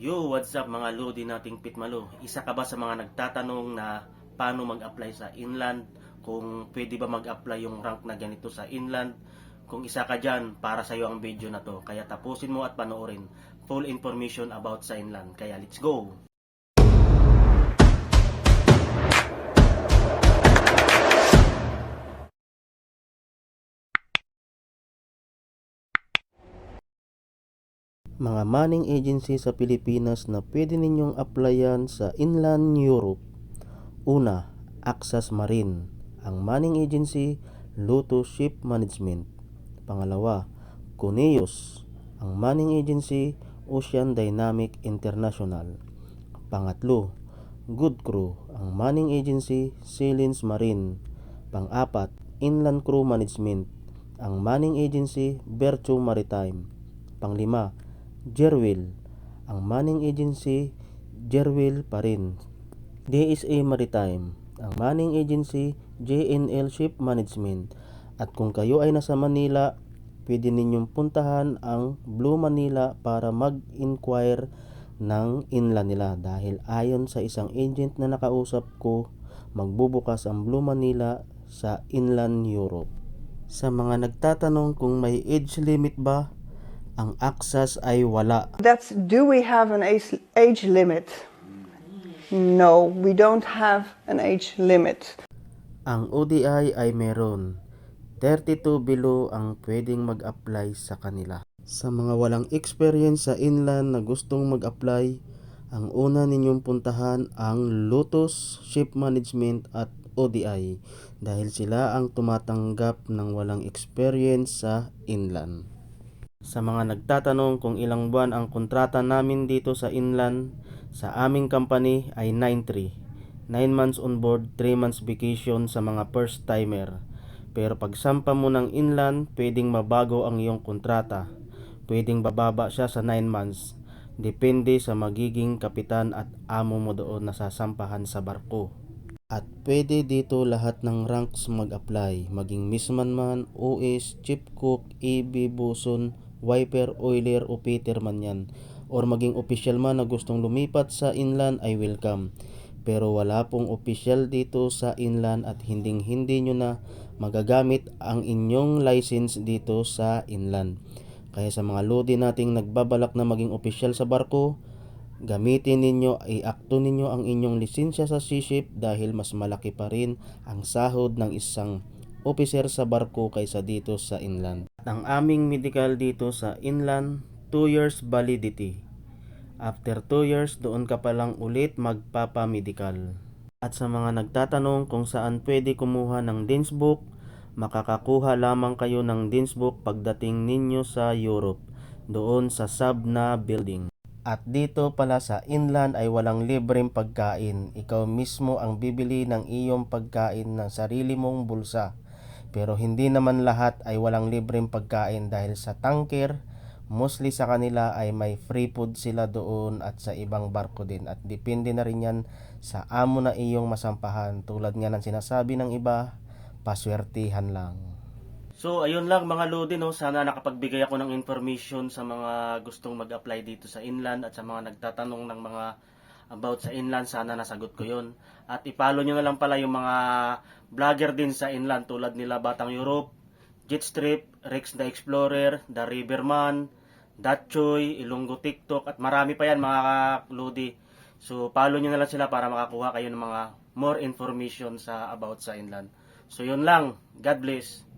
Yo, what's up mga lodi nating pitmalo? Isa ka ba sa mga nagtatanong na paano mag-apply sa inland? Kung pwede ba mag-apply yung rank na ganito sa inland? Kung isa ka dyan, para sa'yo ang video na to. Kaya tapusin mo at panoorin. Full information about sa inland. Kaya let's go! Mga manning agency sa Pilipinas na pwede ninyong applyan sa inland Europe. Una, Axas Marine. Ang manning agency, Lotus Ship Management. Pangalawa, Cuneus. Ang manning agency, Ocean Dynamic International. Pangatlo, Good Crew. Ang manning agency, Silins Marine. Pang-apat, Inland Crew Management. Ang manning agency, Virtue Maritime. Panglima, Jerwil. Ang manning agency, Jerwil pa rin. DSA Maritime. Ang manning agency, JNL Ship Management. At kung kayo ay nasa Manila, pwede ninyong puntahan ang Blue Manila para mag-inquire ng inland nila dahil ayon sa isang agent na nakausap ko, magbubukas ang Blue Manila sa inland Europe. Sa mga nagtatanong kung may age limit ba, ang access ay wala. That's do we have an age, age limit? No, we don't have an age limit. Ang ODI ay meron. 32 below ang pwedeng mag-apply sa kanila. Sa mga walang experience sa inland na gustong mag-apply, ang una ninyong puntahan ang Lotus Ship Management at ODI dahil sila ang tumatanggap ng walang experience sa inland. Sa mga nagtatanong kung ilang buwan ang kontrata namin dito sa inland, sa aming company ay 9-3. 9 months on board, 3 months vacation sa mga first timer. Pero pag sampa mo ng inland, pwedeng mabago ang iyong kontrata. Pwedeng bababa siya sa 9 months. Depende sa magiging kapitan at amo mo doon na sasampahan sa barko. At pwede dito lahat ng ranks mag-apply, maging misman man, OS, chief cook, EB, bosun, wiper, oiler o peter man yan. Or maging official man na gustong lumipat sa inland ay welcome. Pero wala pong official dito sa inland at hinding hindi nyo na magagamit ang inyong license dito sa inland. Kaya sa mga lodi nating nagbabalak na maging official sa barko, Gamitin ninyo, i-akto ninyo ang inyong lisensya sa seaship dahil mas malaki pa rin ang sahod ng isang officer sa barko kaysa dito sa inland. Ang aming medical dito sa inland, 2 years validity. After 2 years, doon ka pa lang ulit magpapamedical. At sa mga nagtatanong kung saan pwede kumuha ng DINS book, makakakuha lamang kayo ng DINS book pagdating ninyo sa Europe, doon sa Sabna Building. At dito pala sa inland ay walang libreng pagkain. Ikaw mismo ang bibili ng iyong pagkain ng sarili mong bulsa. Pero hindi naman lahat ay walang libreng pagkain dahil sa tanker, mostly sa kanila ay may free food sila doon at sa ibang barko din. At depende na rin yan sa amo na iyong masampahan. Tulad nga ng sinasabi ng iba, paswertihan lang. So, ayun lang mga Lodi, no? Sana nakapagbigay ako ng information sa mga gustong mag-apply dito sa inland at sa mga nagtatanong ng mga about sa inland. Sana nasagot ko yon At ipalo nyo na lang pala yung mga vlogger din sa inland tulad nila Batang Europe, Jetstrip, Rex the Explorer, The Riverman, Datchoy, Ilonggo TikTok at marami pa yan mga Lodi. So, follow nyo na lang sila para makakuha kayo ng mga more information sa about sa inland. So, yun lang. God bless.